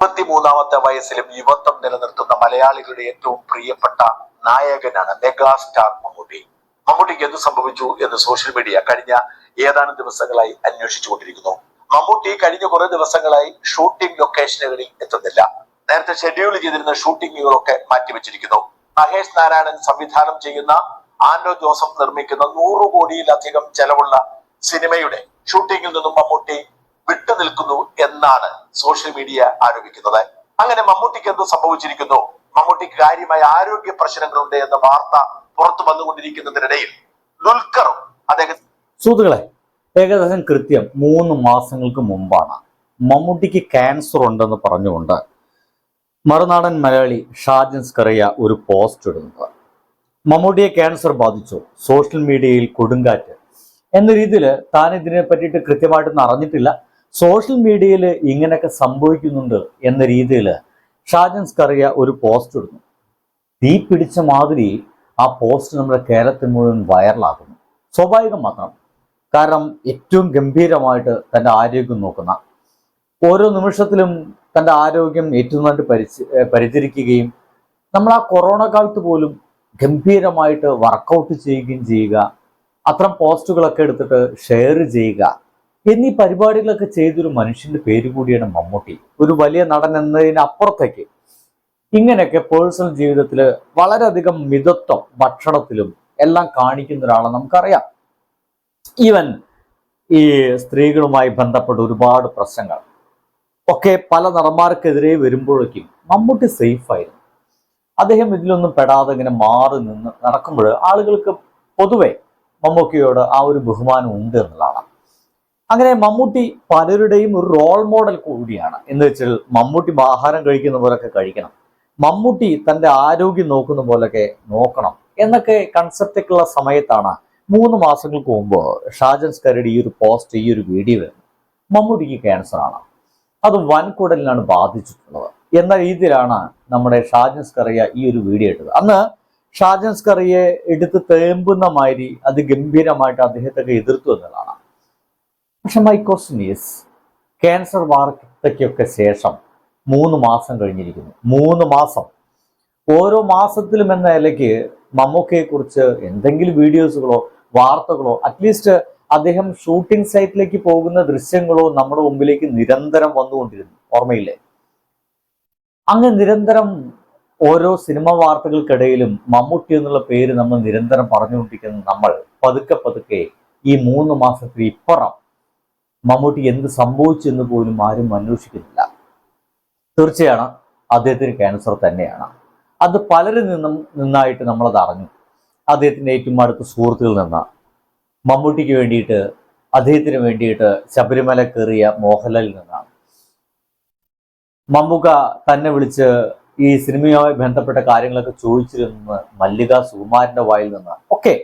ഇരുപത്തിമൂന്നാമത്തെ വയസ്സിലും യുവത്വം നിലനിർത്തുന്ന മലയാളികളുടെ ഏറ്റവും പ്രിയപ്പെട്ട നായകനാണ് മെഗാസ്റ്റാർ മമ്മൂട്ടി. മമ്മൂട്ടിക്ക് എന്ത് സംഭവിച്ചു എന്ന് സോഷ്യൽ മീഡിയ കഴിഞ്ഞ ഏതാനും ദിവസങ്ങളായി അന്വേഷിച്ചുകൊണ്ടിരിക്കുന്നു. മമ്മൂട്ടി കഴിഞ്ഞ കുറെ ദിവസങ്ങളായി ഷൂട്ടിംഗ് ലൊക്കേഷനുകളിൽ എത്തുന്നില്ല. നേരത്തെ ഷെഡ്യൂൾ ചെയ്തിരുന്ന ഷൂട്ടിങ്ങുകളൊക്കെ മാറ്റിവെച്ചിരിക്കുന്നു. മഹേഷ് നാരായണൻ സംവിധാനം ചെയ്യുന്ന ആൻഡോ ജോസഫ് നിർമ്മിക്കുന്ന നൂറു കോടിയിലധികം ചെലവുള്ള സിനിമയുടെ ഷൂട്ടിംഗിൽ നിന്നും മമ്മൂട്ടി വിട്ടുനിൽക്കുന്നു എന്നാണ് സോഷ്യൽ മീഡിയ ആരോപിക്കുന്നത്. അങ്ങനെ മമ്മൂട്ടിക്ക് എന്ത് സംഭവിച്ചിരിക്കുന്നു? മമ്മൂട്ടിക്ക് കാര്യമായ ആരോഗ്യ പ്രശ്നങ്ങളുണ്ട് എന്ന വാർത്ത പുറത്തു വന്നുകൊണ്ടിരിക്കുന്നതിനിടയിൽ ദുൽഖറും അദ്ദേഹം സുഹൃത്തുക്കളെ ഏകദേശം കൃത്യം മൂന്ന് മാസങ്ങൾക്ക് മുമ്പാണ് മമ്മൂട്ടിക്ക് ക്യാൻസർ ഉണ്ടെന്ന് പറഞ്ഞുകൊണ്ട് മറുനാടൻ മലയാളി ഷാജൻ സ്കറിയ ഒരു പോസ്റ്റ് ഇടുന്നത്. മമ്മൂട്ടിയെ ക്യാൻസർ ബാധിച്ചു. സോഷ്യൽ മീഡിയയിൽ കൊടുങ്കാറ്റ്. എന്ന രീതിയിൽ താൻ ഇതിനെ പറ്റിയിട്ട് കൃത്യമായിട്ടൊന്നും അറിഞ്ഞിട്ടില്ല. സോഷ്യൽ മീഡിയയിൽ ഇങ്ങനെയൊക്കെ സംഭവിക്കുന്നുണ്ട് എന്ന രീതിയിൽ ഷാജൻ സ്കറിയ ഒരു പോസ്റ്റ് ഇടുന്നു. തീ പിടിച്ച മാതിരി ആ പോസ്റ്റ് നമ്മുടെ കേരളത്തിൽ മുഴുവൻ വൈറലാകുന്നു. സ്വാഭാവികം മാത്രം. കാരണം ഏറ്റവും ഗംഭീരമായിട്ട് തന്റെ ആരോഗ്യം നോക്കുന്ന ഓരോ നിമിഷത്തിലും തന്റെ ആരോഗ്യം ഏറ്റവും നന്നായിട്ട് പരിച പരിചരിക്കുകയും നമ്മൾ ആ കൊറോണ കാലത്ത് പോലും ഗംഭീരമായിട്ട് വർക്കൗട്ട് ചെയ്യുകയും ചെയ്യുക അത്തരം പോസ്റ്റുകളൊക്കെ എടുത്തിട്ട് ഷെയർ ചെയ്യുക എന്നീ പരിപാടികളൊക്കെ ചെയ്തൊരു മനുഷ്യന്റെ പേര് കൂടിയാണ് മമ്മൂട്ടി. ഒരു വലിയ നടൻ എന്നതിനപ്പുറത്തേക്ക് ഇങ്ങനെയൊക്കെ പേഴ്സണൽ ജീവിതത്തിൽ വളരെയധികം മിതത്വം ഭക്ഷണത്തിലും എല്ലാം കാണിക്കുന്ന ഒരാളെ നമുക്കറിയാം. ഈവൻ ഈ സ്ത്രീകളുമായി ബന്ധപ്പെട്ട ഒരുപാട് പ്രശ്നങ്ങൾ. ഒക്കെ പല നടന്മാർക്കെതിരെ വരുമ്പോഴേക്കും മമ്മൂട്ടി സേഫ് ആയിരുന്നു. അദ്ദേഹം ഇതിലൊന്നും പെടാതെ ഇങ്ങനെ മാറി നിന്ന് നടക്കുമ്പോൾ ആളുകൾക്ക് പൊതുവെ മമ്മൂക്കിയോട് ആ ഒരു ബഹുമാനം ഉണ്ട് എന്നുള്ളതാണ്. അങ്ങനെ മമ്മൂട്ടി പലരുടെയും ഒരു റോൾ മോഡൽ കൂടിയാണ്. എന്ന് വെച്ചാൽ മമ്മൂട്ടി ആഹാരം കഴിക്കുന്ന പോലൊക്കെ കഴിക്കണം. മമ്മൂട്ടി തന്റെ ആരോഗ്യം നോക്കുന്ന പോലൊക്കെ നോക്കണം എന്നൊക്കെ കൺസെപ്റ്റൊക്കെയുള്ള സമയത്താണ് മൂന്ന് മാസങ്ങൾക്ക് മുമ്പ് ഷാജൻ സ്കരയുടെ ഈ ഒരു പോസ്റ്റ് ഈ ഒരു വീഡിയോ വരുന്നത്. മമ്മൂട്ടിക്ക് ക്യാൻസറാണ് അത് വൻകുടലിനാണ് ബാധിച്ചിട്ടുള്ളത്. എന്ന രീതിയിലാണ് നമ്മുടെ ഷാജൻ സ്കറിയ ഈ ഒരു വീഡിയോ ഇട്ടത്. അന്ന് ഷാജൻ സ്കറിയെ എടുത്ത് തേമ്പുന്ന മാതിരി അത് ഗംഭീരമായിട്ട് അദ്ദേഹത്തൊക്കെ എതിർത്തു എന്നുള്ളതാണ് പക്ഷെ മൈ ക്വസ്റ്റ്യൻ ഈസ് ക്യാൻസർ വാർത്തയ്ക്കൊക്കെ ശേഷം മൂന്ന് മാസം കഴിഞ്ഞിരിക്കുന്നു. മൂന്ന് മാസം. ഓരോ മാസത്തിലും എന്ന നിലയ്ക്ക് മമ്മൂക്കയെ കുറിച്ച് എന്തെങ്കിലും വീഡിയോസുകളോ വാർത്തകളോ അറ്റ്ലീസ്റ്റ് അദ്ദേഹം ഷൂട്ടിംഗ് സൈറ്റിലേക്ക് പോകുന്ന ദൃശ്യങ്ങളോ നമ്മുടെ മുമ്പിലേക്ക് നിരന്തരം വന്നുകൊണ്ടിരുന്നു. ഓർമ്മയില്ലേ? അങ്ങ് നിരന്തരം ഓരോ സിനിമ വാർത്തകൾക്കിടയിലും മമ്മൂട്ടി എന്നുള്ള പേര് നമ്മൾ നിരന്തരം പറഞ്ഞുകൊണ്ടിരിക്കുന്ന നമ്മൾ പതുക്കെ പതുക്കെ ഈ മൂന്ന് മാസത്തിൽ ഇപ്പുറം മമ്മൂട്ടി എന്ത് സംഭവിച്ചു എന്ന് പോലും ആരും അന്വേഷിക്കുന്നില്ല. തീർച്ചയാണ് അദ്ദേഹത്തിന് ക്യാൻസർ തന്നെയാണ്. അത് പലരിൽ നിന്നും നിന്നായിട്ട് നമ്മളത് അറിഞ്ഞു. അദ്ദേഹത്തിന്റെ ഏറ്റവും അടുത്ത സുഹൃത്തുക്കളിൽ നിന്ന് മമ്മൂട്ടിക്ക് വേണ്ടിയിട്ട് അദ്ദേഹത്തിന് വേണ്ടിയിട്ട് ശബരിമല കയറിയ മോഹൻലാലിൽ നിന്നാണ് മമ്മൂക്ക തന്നെ വിളിച്ച് ഈ സിനിമയുമായി ബന്ധപ്പെട്ട കാര്യങ്ങളൊക്കെ ചോദിച്ചിരുന്ന മല്ലിക സുകുമാരന്റെ വായിൽ നിന്ന്. ഒക്കെ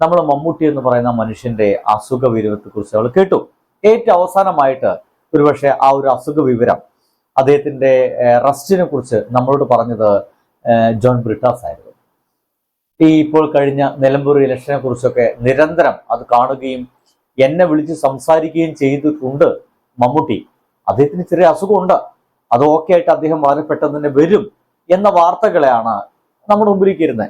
നമ്മൾ മമ്മൂട്ടി എന്ന് പറയുന്ന മനുഷ്യന്റെ അസുഖ വിവരത്തെക്കുറിച്ച് അവൾ കേട്ടു. ഏറ്റവും അവസാനമായിട്ട് ഒരുപക്ഷെ ആ ഒരു അസുഖ വിവരം അദ്ദേഹത്തിന്റെ റസ്റ്റിനെ കുറിച്ച് നമ്മളോട് പറഞ്ഞത് ജോൺ ബ്രിട്ടാസ് ആയിരുന്നു. ഈ ഇപ്പോൾ കഴിഞ്ഞ നിലമ്പൂർ ഇലക്ഷനെ കുറിച്ചൊക്കെ നിരന്തരം അത് കാണുകയും എന്നെ വിളിച്ച് സംസാരിക്കുകയും ചെയ്തിട്ടുണ്ട് മമ്മൂട്ടി. അദ്ദേഹത്തിന് ചെറിയ അസുഖമുണ്ട്. അത് ഓക്കെ ആയിട്ട് അദ്ദേഹം വളരെ പെട്ടെന്ന് തന്നെ വരും എന്ന വാർത്തകളെയാണ് നമ്മുടെ മുമ്പിലേക്ക്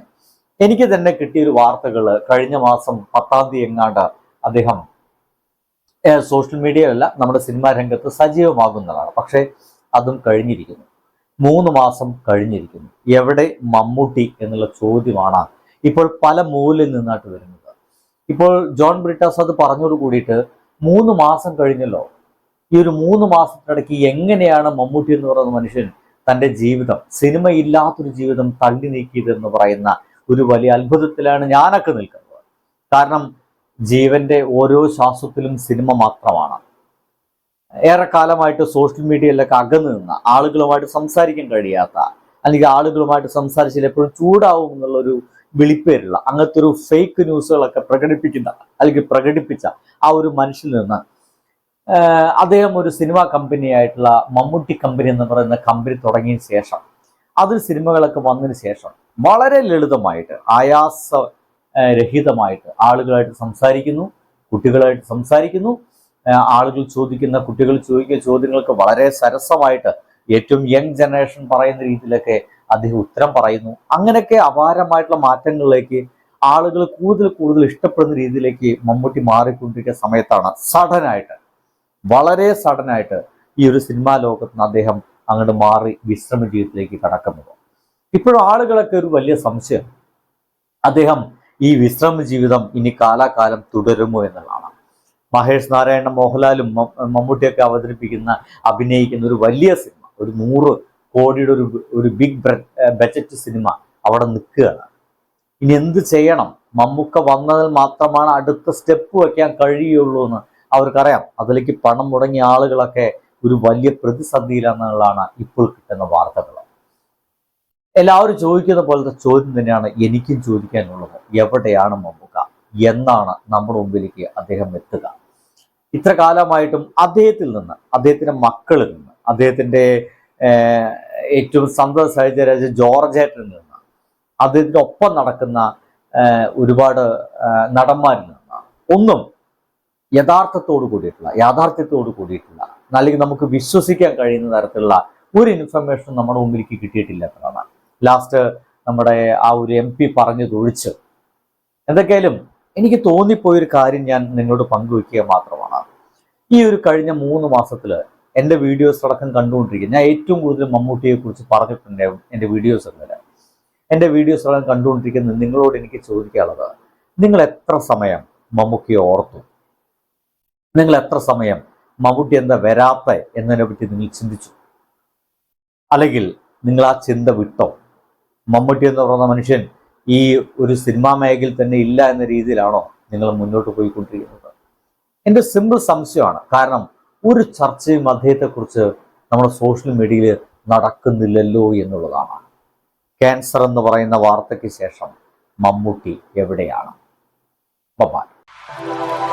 എനിക്ക് തന്നെ കിട്ടിയൊരു വാർത്തകൾ കഴിഞ്ഞ മാസം പത്താം തീയതി എങ്ങാണ്ട് അദ്ദേഹം സോഷ്യൽ മീഡിയയിലല്ല നമ്മുടെ സിനിമാ രംഗത്ത് സജീവമാകുന്നതാണ്. പക്ഷേ അതും കഴിഞ്ഞിരിക്കുന്നു. മൂന്ന് മാസം കഴിഞ്ഞിരിക്കുന്നു. എവിടെ മമ്മൂട്ടി എന്നുള്ള ചോദ്യമാണ് ഇപ്പോൾ പല മൂലിൽ നിന്നായിട്ട് വരുന്നത്. ഇപ്പോൾ ജോൺ ബ്രിട്ടാസ് അത് പറഞ്ഞോട് കൂടിയിട്ട് മൂന്ന് മാസം കഴിഞ്ഞല്ലോ. ഈ ഒരു മൂന്ന് മാസത്തിനിടയ്ക്ക് എങ്ങനെയാണ് മമ്മൂട്ടി എന്ന് പറയുന്ന മനുഷ്യൻ തന്റെ ജീവിതം സിനിമ ഇല്ലാത്തൊരു ജീവിതം തള്ളി നീക്കിയതെന്ന് പറയുന്ന ഒരു വലിയ അത്ഭുതത്തിലാണ് ഞാനൊക്കെ നിൽക്കുന്നത്. കാരണം ജീവന്റെ ഓരോ ശ്വാസത്തിലും സിനിമ മാത്രമാണ്. ഏറെക്കാലമായിട്ട് സോഷ്യൽ മീഡിയയിലൊക്കെ അകന്നു നിന്ന ആളുകളുമായിട്ട് സംസാരിക്കാൻ കഴിയാത്ത അല്ലെങ്കിൽ ആളുകളുമായിട്ട് സംസാരിച്ചാൽ എപ്പോഴും ചൂടാവും എന്നുള്ളൊരു വിളിപ്പേരുള്ള അങ്ങനത്തെ ഒരു ഫേക്ക് ന്യൂസുകളൊക്കെ പ്രകടിപ്പിക്കുന്ന അല്ലെങ്കിൽ പ്രകടിപ്പിച്ച ആ ഒരു മനുഷ്യനിൽ നിന്ന് അദ്ദേഹം ഒരു സിനിമാ കമ്പനിയായിട്ടുള്ള മമ്മൂട്ടി കമ്പനി എന്ന് പറയുന്ന കമ്പനി തുടങ്ങിയ ശേഷം അതിൽ സിനിമകളൊക്കെ വന്നതിന് ശേഷം വളരെ ലളിതമായിട്ട് ആയാസ രഹിതമായിട്ട് ആളുകളായിട്ട് സംസാരിക്കുന്നു കുട്ടികളായിട്ട് സംസാരിക്കുന്നു. ആളുകൾ ചോദിക്കുന്ന കുട്ടികൾ ചോദിക്കുന്ന ചോദ്യങ്ങൾക്ക് വളരെ സരസമായിട്ട് ഏറ്റവും യങ് ജനറേഷൻ പറയുന്ന രീതിയിലൊക്കെ അദ്ദേഹം ഉത്തരം പറയുന്നു. അങ്ങനെയൊക്കെ അപാരമായിട്ടുള്ള മാറ്റങ്ങളിലേക്ക് ആളുകൾ കൂടുതൽ കൂടുതൽ ഇഷ്ടപ്പെടുന്ന രീതിയിലേക്ക് മമ്മൂട്ടി മാറിക്കൊണ്ടിരിക്കുന്ന സമയത്താണ് സഡനായിട്ട് വളരെ സഡനായിട്ട് ഈ ഒരു സിനിമാ ലോകത്ത് നിന്ന് അദ്ദേഹം അങ്ങോട്ട് മാറി വിശ്രമ ജീവിതത്തിലേക്ക് കടക്കുന്നത്. ഇപ്പോഴും ആളുകളൊക്കെ ഒരു വലിയ സംശയം. അദ്ദേഹം ഈ വിശ്രമ ജീവിതം ഇനി കാലാകാലം തുടരുമോ എന്നുള്ളതാണ്. മഹേഷ് നാരായണ മോഹൻലാലും മമ്മൂട്ടിയൊക്കെ അവതരിപ്പിക്കുന്ന അഭിനയിക്കുന്ന ഒരു വലിയ സിനിമ ഒരു നൂറ് കോടിയുടെ ഒരു ഒരു ബിഗ് ബജറ്റ് സിനിമ അവിടെ നിൽക്കുകയാണ്. ഇനി എന്ത് ചെയ്യണം? മമ്മൂക്ക വന്നതിൽ മാത്രമാണ് അടുത്ത സ്റ്റെപ്പ് വയ്ക്കാൻ കഴിയുള്ളൂ എന്ന് അവർക്കറിയാം. അതിലേക്ക് പണം മുടങ്ങിയ ആളുകളൊക്കെ ഒരു വലിയ പ്രതിസന്ധിയിലാണെന്നുള്ളതാണ് ഇപ്പോൾ കിട്ടുന്ന വാർത്തകൾ. എല്ലാവരും ചോദിക്കുന്ന പോലത്തെ ചോദ്യം തന്നെയാണ് എനിക്കും ചോദിക്കാനുള്ളത്. എവിടെയാണ് മമ്മൂക്ക? എന്നാണ് നമ്മുടെ മുമ്പിലേക്ക് അദ്ദേഹം എത്തുക. ഇത്ര കാലമായിട്ടും അദ്ദേഹത്തിൽ നിന്ന് അദ്ദേഹത്തിന്റെ മക്കളിൽ നിന്ന് അദ്ദേഹത്തിന്റെ ഏഹ്, ഏറ്റവും സന്തത സഹചര്യ ജോർജേറ്റിൽ നിന്ന് അദ്ദേഹത്തിന്റെ ഒപ്പം നടക്കുന്ന ഒരുപാട് നടന്മാരിൽ നിന്ന് ഒന്നും യഥാർത്ഥത്തോട് കൂടിയിട്ടുള്ള യാഥാർത്ഥ്യത്തോട് കൂടിയിട്ടുള്ള അല്ലെങ്കിൽ നമുക്ക് വിശ്വസിക്കാൻ കഴിയുന്ന തരത്തിലുള്ള ഒരു ഇൻഫർമേഷൻ നമ്മുടെ മുമ്പിലേക്ക് കിട്ടിയിട്ടില്ല എന്നതാണ് ലാസ്റ്റ് നമ്മുടെ ആ ഒരു എം പി പറഞ്ഞതൊഴിച്ച് എന്തൊക്കെയായാലും എനിക്ക് തോന്നിപ്പോയൊരു കാര്യം ഞാൻ നിങ്ങളോട് പങ്കുവെക്കുക മാത്രമാണ്. ഈ ഒരു കഴിഞ്ഞ മൂന്ന് മാസത്തിൽ എന്റെ വീഡിയോസ് അടക്കം കണ്ടുകൊണ്ടിരിക്കുക. ഞാൻ ഏറ്റവും കൂടുതൽ മമ്മൂട്ടിയെ കുറിച്ച് പറഞ്ഞിട്ടുണ്ടാവും എന്റെ വീഡിയോസ് അങ്ങനെ എന്റെ വീഡിയോസ് അടക്കം കണ്ടുകൊണ്ടിരിക്കുന്ന നിങ്ങളോട് എനിക്ക് ചോദിക്കാനുള്ളത് നിങ്ങൾ എത്ര സമയം മമ്മൂക്കിയെ ഓർത്തു? നിങ്ങൾ എത്ര സമയം മമ്മൂട്ടി എന്താ വരാത്ത എന്നതിനെ പറ്റി നിങ്ങൾ ചിന്തിച്ചു? അല്ലെങ്കിൽ നിങ്ങൾ ആ ചിന്ത വിട്ടോ? മമ്മൂട്ടി എന്ന് പറയുന്ന മനുഷ്യൻ ഈ ഒരു സിനിമാ മേഖലയിൽ തന്നെ ഇല്ല എന്ന രീതിയിലാണോ നിങ്ങൾ മുന്നോട്ട് പോയിക്കൊണ്ടിരിക്കുന്നത്? എന്റെ സിമ്പിൾ സംശയമാണ്. കാരണം ഒരു ചർച്ചയും അദ്ദേഹത്തെക്കുറിച്ച് നമ്മുടെ സോഷ്യൽ മീഡിയയിൽ നടക്കുന്നില്ലല്ലോ എന്നുള്ളതാണ്. ക്യാൻസർ എന്ന് പറയുന്ന വാർത്തയ്ക്ക് ശേഷം മമ്മൂട്ടി എവിടെയാണ്? ബൈ